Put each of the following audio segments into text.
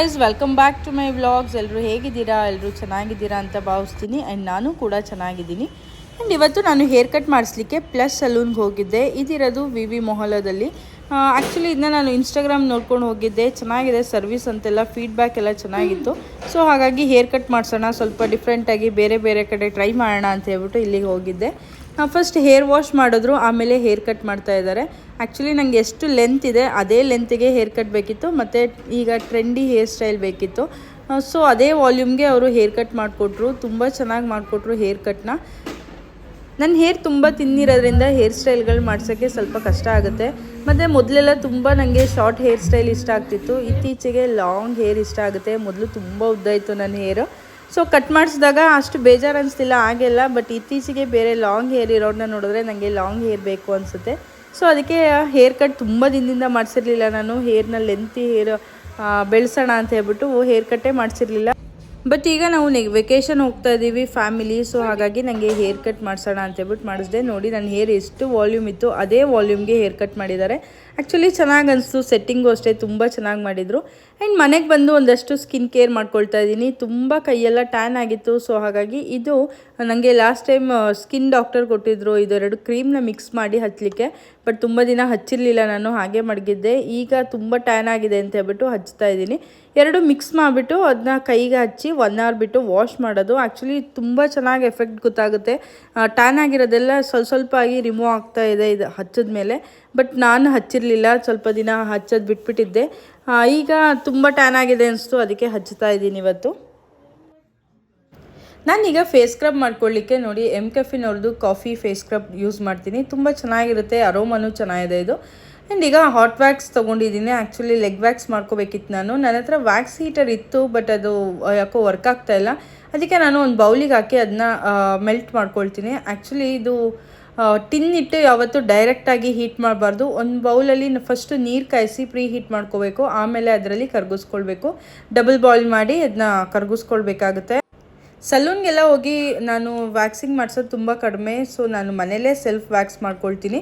Guys welcome back to my vlogs ಎಲ್ಲರೂ ಹೇಗಿದ್ದೀರಾ? ಎಲ್ಲರೂ ಚೆನ್ನಾಗಿದ್ದೀರಾ ಅಂತ ಭಾವಿಸ್ತೀನಿ. ಆ್ಯಂಡ್ ನಾನು ಕೂಡ ಚೆನ್ನಾಗಿದ್ದೀನಿ. ಆ್ಯಂಡ್ ಇವತ್ತು ನಾನು ಹೇರ್ ಕಟ್ ಮಾಡಿಸ್ಲಿಕ್ಕೆ ಪ್ಲಸ್ ಸಲೂನ್ಗೆ ಹೋಗಿದ್ದೆ. ಇದಿರೋದು ವಿ ವಿ ಮೊಹಲದಲ್ಲಿ ಆ್ಯಕ್ಚುಲಿ ಇದನ್ನ ನಾನು ಇನ್ಸ್ಟಾಗ್ರಾಮ್ ನೋಡ್ಕೊಂಡು ಹೋಗಿದ್ದೆ. ಚೆನ್ನಾಗಿದೆ ಸರ್ವಿಸ್ ಅಂತೆಲ್ಲ ಫೀಡ್ಬ್ಯಾಕ್ ಎಲ್ಲ ಚೆನ್ನಾಗಿತ್ತು. ಸೊ ಹಾಗಾಗಿ ಹೇರ್ ಕಟ್ ಮಾಡಿಸೋಣ, ಸ್ವಲ್ಪ ಡಿಫ್ರೆಂಟಾಗಿ ಬೇರೆ ಬೇರೆ ಕಡೆ ಟ್ರೈ ಮಾಡೋಣ ಅಂತ ಹೇಳ್ಬಿಟ್ಟು ಇಲ್ಲಿಗೆ ಹೋಗಿದ್ದೆ. ಫಸ್ಟ್ ಹೇರ್ ವಾಶ್ ಮಾಡಿದ್ರು, ಆಮೇಲೆ ಹೇರ್ ಕಟ್ ಮಾಡ್ತಾ ಇದ್ದಾರೆ. ಆ್ಯಕ್ಚುಲಿ ನನಗೆ ಎಷ್ಟು ಲೆಂತ್ ಇದೆ, ಅದೇ ಲೆಂತಿಗೆ ಹೇರ್ ಕಟ್ ಬೇಕಿತ್ತು, ಮತ್ತು ಈಗ ಟ್ರೆಂಡಿ ಹೇರ್ ಸ್ಟೈಲ್ ಬೇಕಿತ್ತು. ಸೊ ಅದೇ ವಾಲ್ಯೂಮ್ಗೆ ಅವರು ಹೇರ್ ಕಟ್ ಮಾಡಿಕೊಟ್ರು, ತುಂಬ ಚೆನ್ನಾಗಿ ಮಾಡಿಕೊಟ್ರು ಹೇರ್ ಕಟ್ನ ನನ್ನ ಹೇರ್ ತುಂಬ ತಿನ್ನಿರೋದ್ರಿಂದ ಹೇರ್ ಸ್ಟೈಲ್ಗಳು ಮಾಡ್ಸೋಕ್ಕೆ ಸ್ವಲ್ಪ ಕಷ್ಟ ಆಗುತ್ತೆ. ಮತ್ತು ಮೊದಲೆಲ್ಲ ತುಂಬ ನನಗೆ ಶಾರ್ಟ್ ಹೇರ್ ಸ್ಟೈಲ್ ಇಷ್ಟ ಆಗ್ತಿತ್ತು. ಇತ್ತೀಚೆಗೆ ಲಾಂಗ್ ಹೇರ್ ಇಷ್ಟ ಆಗುತ್ತೆ. ಮೊದಲು ತುಂಬ ಉದ್ದ ಇತ್ತು ನನ್ನ ಹೇರು. ಸೊ, ಕಟ್ ಮಾಡಿಸಿದಾಗ ಅಷ್ಟು ಬೇಜಾರು ಅನಿಸ್ತಿಲ್ಲ, ಹಾಗೆಲ್ಲ. ಬಟ್ ಇತ್ತೀಚೆಗೆ ಬೇರೆ ಲಾಂಗ್ ಹೇರ್ ಇರೋನ್ನ ನೋಡಿದ್ರೆ ನನಗೆ ಲಾಂಗ್ ಹೇರ್ ಬೇಕು ಅನಿಸುತ್ತೆ. ಸೊ, ಅದಕ್ಕೆ ಹೇರ್ ಕಟ್ ತುಂಬ ದಿನದಿಂದ ಮಾಡಿಸಿರ್ಲಿಲ್ಲ ನಾನು. ಹೇರ್ನ ಲೆಂತಿ ಹೇರ್ ಬೆಳೆಸೋಣ ಅಂತ ಹೇಳ್ಬಿಟ್ಟು ಹೇರ್ ಕಟ್ಟೇ ಮಾಡಿಸಿರ್ಲಿಲ್ಲ. ಬಟ್ ಈಗ ನಾವು ನೆಗ್ ವೆಕೇಶನ್ ಹೋಗ್ತಾ ಇದ್ದೀವಿ ಫ್ಯಾಮಿಲಿ ಸೊ ಹಾಗಾಗಿ ನನಗೆ ಹೇರ್ ಕಟ್ ಮಾಡಿಸೋಣ ಅಂತ ಹೇಳ್ಬಿಟ್ಟು ಮಾಡಿಸಿದೆ. ನೋಡಿ ನನ್ನ ಹೇರ್ ಎಷ್ಟು ವಾಲ್ಯೂಮ್ ಇತ್ತು, ಅದೇ ವಾಲ್ಯೂಮ್ಗೆ ಹೇರ್ ಕಟ್ ಮಾಡಿದ್ದಾರೆ. ಆ್ಯಕ್ಚುಲಿ ಚೆನ್ನಾಗಿ ಅನಿಸ್ತು ಸೆಟ್ಟಿಂಗು ಅಷ್ಟೇ, ತುಂಬ ಚೆನ್ನಾಗಿ ಮಾಡಿದರು. ಆ್ಯಂಡ್ ಮನೆಗೆ ಬಂದು ಒಂದಷ್ಟು ಸ್ಕಿನ್ ಕೇರ್ ಮಾಡ್ಕೊಳ್ತಾ ಇದ್ದೀನಿ ತುಂಬ ಕೈಯೆಲ್ಲ ಟ್ಯಾನ್ ಆಗಿತ್ತು ಸೊ ಹಾಗಾಗಿ ಇದು ನನಗೆ ಲಾಸ್ಟ್ ಟೈಮ್ ಸ್ಕಿನ್ ಡಾಕ್ಟರ್ ಕೊಟ್ಟಿದ್ರು. ಇದೆರಡು ಕ್ರೀಮ್ನ ಮಿಕ್ಸ್ ಮಾಡಿ ಹಚ್ಚಲಿಕ್ಕೆ ಬಟ್ ತುಂಬ ದಿನ ಹಚ್ಚಿರಲಿಲ್ಲ ನಾನು, ಹಾಗೆ ಮಡಗಿದ್ದೆ. ಈಗ ತುಂಬ ಟ್ಯಾನ್ ಆಗಿದೆ ಅಂತ ಹೇಳ್ಬಿಟ್ಟು ಹಚ್ತಾ ಇದ್ದೀನಿ ಎರಡು ಮಿಕ್ಸ್ ಮಾಡಿಬಿಟ್ಟು ಅದನ್ನ ಕೈಗೆ ಹಚ್ಚಿ ಒನ್ ಅವರ್ ಬಿಟ್ಟು ವಾಶ್ ಮಾಡೋದು. ಆ್ಯಕ್ಚುಲಿ ತುಂಬ ಚೆನ್ನಾಗಿ ಎಫೆಕ್ಟ್ ಗೊತ್ತಾಗುತ್ತೆ. ಟ್ಯಾನ್ ಆಗಿರೋದೆಲ್ಲ ಸ್ವಲ್ಪ ಸ್ವಲ್ಪ ಆಗಿ ರಿಮೂವ್ ಆಗ್ತಾ ಇದೆ ಇದು ಹಚ್ಚಿದ ಮೇಲೆ ಬಟ್ ನಾನು ಹಚ್ಚಿರಲಿಲ್ಲ, ಸ್ವಲ್ಪ ದಿನ ಹಚ್ಚೋದು ಬಿಟ್ಬಿಟ್ಟಿದ್ದೆ. ಈಗ ತುಂಬ ಟ್ಯಾನ್ ಆಗಿದೆ ಅನಿಸ್ತು, ಅದಕ್ಕೆ ಹಚ್ಚುತ್ತಾ ಇದ್ದೀನಿ ಇವತ್ತು. ನಾನೀಗ ಫೇಸ್ ಸ್ಕ್ರಬ್ ಮಾಡ್ಕೊಳ್ಳಿಕ್ಕೆ ನೋಡಿ ಎಂ ಕೆಫಿನವ್ರದ್ದು ಕಾಫಿ ಫೇಸ್ ಸ್ಕ್ರಬ್ ಯೂಸ್ ಮಾಡ್ತೀನಿ. ತುಂಬ ಚೆನ್ನಾಗಿರುತ್ತೆ ಅರೋಮನು ಚೆನ್ನಾಗಿದೆ ಇದು. ಆ್ಯಂಡ್ ಈಗ ಹಾಟ್ ವ್ಯಾಕ್ಸ್ ತೊಗೊಂಡಿದ್ದೀನಿ. ಆ್ಯಕ್ಚುಲಿ ಲೆಗ್ ವ್ಯಾಕ್ಸ್ ಮಾಡ್ಕೋಬೇಕಿತ್ತು ನಾನು. ನನ್ನ ಹತ್ರ ವ್ಯಾಕ್ಸ್ ಹೀಟರ್ ಇತ್ತು ಬಟ್ ಅದು ಯಾಕೋ ವರ್ಕ್ ಆಗ್ತಾ ಇಲ್ಲ. ಅದಕ್ಕೆ ನಾನು ಒಂದು ಬೌಲಿಗೆ ಹಾಕಿ ಅದನ್ನ ಮೆಲ್ಟ್ ಮಾಡ್ಕೊಳ್ತೀನಿ. ಆ್ಯಕ್ಚುಲಿ ಇದು ಟಿನ್ ಇಟ್ಟು ಯಾವತ್ತು ಡೈರೆಕ್ಟಾಗಿ ಹೀಟ್ ಮಾಡಬಾರ್ದು. ಒಂದು ಬೌಲಲ್ಲಿ ಫಸ್ಟು ನೀರು ಕಾಯಿಸಿ ಪ್ರೀ ಹೀಟ್ ಮಾಡ್ಕೋಬೇಕು. ಆಮೇಲೆ ಅದರಲ್ಲಿ ಕರ್ಗಿಸ್ಕೊಳ್ಬೇಕು. ಡಬಲ್ ಬಾಯ್ಲ್ ಮಾಡಿ ಅದನ್ನ ಕರ್ಗಿಸ್ಕೊಳ್ಬೇಕಾಗುತ್ತೆ. ಸಲೂನ್ಗೆಲ್ಲ ಹೋಗಿ ನಾನು ವ್ಯಾಕ್ಸಿಂಗ್ ಮಾಡಿಸೋದು ತುಂಬ ಕಡಿಮೆ ಸೊ ನಾನು ಮನೇಲೇ ಸೆಲ್ಫ್ ವ್ಯಾಕ್ಸ್ ಮಾಡ್ಕೊಳ್ತೀನಿ.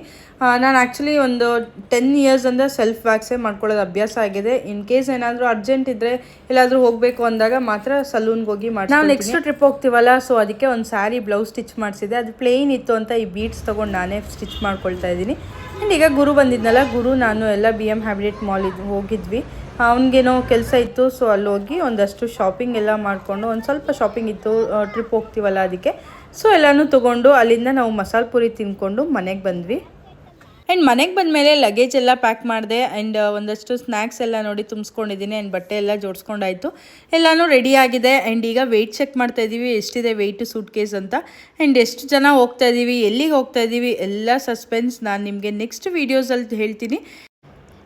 ನಾನು ಆ್ಯಕ್ಚುಲಿ ಒಂದು ಟೆನ್ ಇಯರ್ಸಿಂದ ಸೆಲ್ಫ್ ವ್ಯಾಕ್ಸೇ ಮಾಡ್ಕೊಳ್ಳೋದು ಅಭ್ಯಾಸ ಆಗಿದೆ. ಇನ್ ಕೇಸ್ ಏನಾದರೂ ಅರ್ಜೆಂಟ್ ಇದ್ದರೆ ಎಲ್ಲಾದರೂ ಹೋಗಬೇಕು ಅಂದಾಗ ಮಾತ್ರ ಸಲೂನ್ಗೆ ಹೋಗಿ ಮಾಡಿ ನಾವು ನೆಕ್ಸ್ಟ್ ಟ್ರಿಪ್ ಹೋಗ್ತೀವಲ್ಲ ಸೊ ಅದಕ್ಕೆ ಒಂದು ಸ್ಯಾರಿ ಬ್ಲೌಸ್ ಸ್ಟಿಚ್ ಮಾಡಿಸಿದೆ. ಅದು ಪ್ಲೇನ್ ಇತ್ತು ಅಂತ ಈ ಬೀಟ್ಸ್ ತೊಗೊಂಡು ನಾನೇ ಸ್ಟಿಚ್ ಮಾಡ್ಕೊಳ್ತಾ ಇದ್ದೀನಿ. ಆ್ಯಂಡ್ ಈಗ ಗುರು ಬಂದಿದ್ನಲ್ಲ, ಗುರು, ನಾನು ಎಲ್ಲ ಬಿ ಎಂ ಹ್ಯಾಬಿಟೇಟ್ ಮಾಲ್ ಇದು ಹೋಗಿದ್ವಿ. ಅವನಿಗೇನೋ ಕೆಲಸ ಇತ್ತು ಸೊ ಅಲ್ಲಿ ಹೋಗಿ ಒಂದಷ್ಟು ಶಾಪಿಂಗ್ ಎಲ್ಲ ಮಾಡಿಕೊಂಡು, ಒಂದು ಸ್ವಲ್ಪ ಶಾಪಿಂಗ್ ಇತ್ತು ಟ್ರಿಪ್ ಹೋಗ್ತೀವಲ್ಲ ಅದಕ್ಕೆ. ಸೊ ಎಲ್ಲನೂ ತೊಗೊಂಡು ಅಲ್ಲಿಂದ ನಾವು ಮಸಾಲೆ ಪುರಿ ತಿನ್ಕೊಂಡು ಮನೆಗೆ ಬಂದ್ವಿ. ಆ್ಯಂಡ್ ಮನೆಗೆ ಬಂದಮೇಲೆ ಲಗೇಜ್ ಎಲ್ಲ ಪ್ಯಾಕ್ ಮಾಡಿದೆ ಆ್ಯಂಡ್ ಒಂದಷ್ಟು ಸ್ನ್ಯಾಕ್ಸ್ ಎಲ್ಲ ನೋಡಿ ತುಂಬಿಸ್ಕೊಂಡಿದ್ದೀನಿ ಆ್ಯಂಡ್ ಬಟ್ಟೆ ಎಲ್ಲ ಜೋಡಿಸ್ಕೊಂಡಾಯಿತು. ಎಲ್ಲನೂ ರೆಡಿ ಆಗಿದೆ ಆ್ಯಂಡ್ ಈಗ ವೆಯ್ಟ್ ಚೆಕ್ ಮಾಡ್ತಾ ಇದ್ದೀವಿ ಎಷ್ಟಿದೆ ವೆಯ್ಟು ಸೂಟ್ ಕೇಸ್ ಅಂತ. ಆ್ಯಂಡ್ ಎಷ್ಟು ಜನ ಹೋಗ್ತಾ ಇದ್ದೀವಿ ಎಲ್ಲಿಗೆ ಹೋಗ್ತಾ ಇದ್ದೀವಿ ಎಲ್ಲ ಸಸ್ಪೆನ್ಸ್ ನಾನು ನಿಮಗೆ ನೆಕ್ಸ್ಟ್ ವೀಡಿಯೋಸಲ್ಲಿ ಹೇಳ್ತೀನಿ.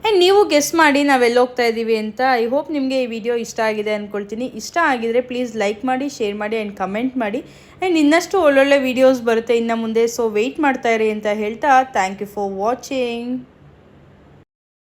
ಆ್ಯಂಡ್ ನೀವು ಗೆಸ್ ಮಾಡಿ ನಾವೆಲ್ಲ ಹೋಗ್ತಾ ಇದ್ದೀವಿ ಅಂತ ಐ ಹೋಪ್ ನಿಮಗೆ ಈ ವಿಡಿಯೋ ಇಷ್ಟ ಆಗಿದೆ ಅಂದ್ಕೊಳ್ತೀನಿ ಇಷ್ಟ ಆಗಿದರೆ ಪ್ಲೀಸ್ ಲೈಕ್ ಮಾಡಿ ಶೇರ್ ಮಾಡಿ ಆ್ಯಂಡ್ ಕಮೆಂಟ್ ಮಾಡಿ. ಆ್ಯಂಡ್ ಇನ್ನಷ್ಟು ಒಳ್ಳೊಳ್ಳೆ ವೀಡಿಯೋಸ್ ಬರುತ್ತೆ ಇನ್ನು ಮುಂದೆ ಸೊ ವೆಯ್ಟ್ ಮಾಡ್ತಾಯಿರಿ ಅಂತ ಹೇಳ್ತಾ ಥ್ಯಾಂಕ್ ಯು ಫಾರ್ ವಾಚಿಂಗ್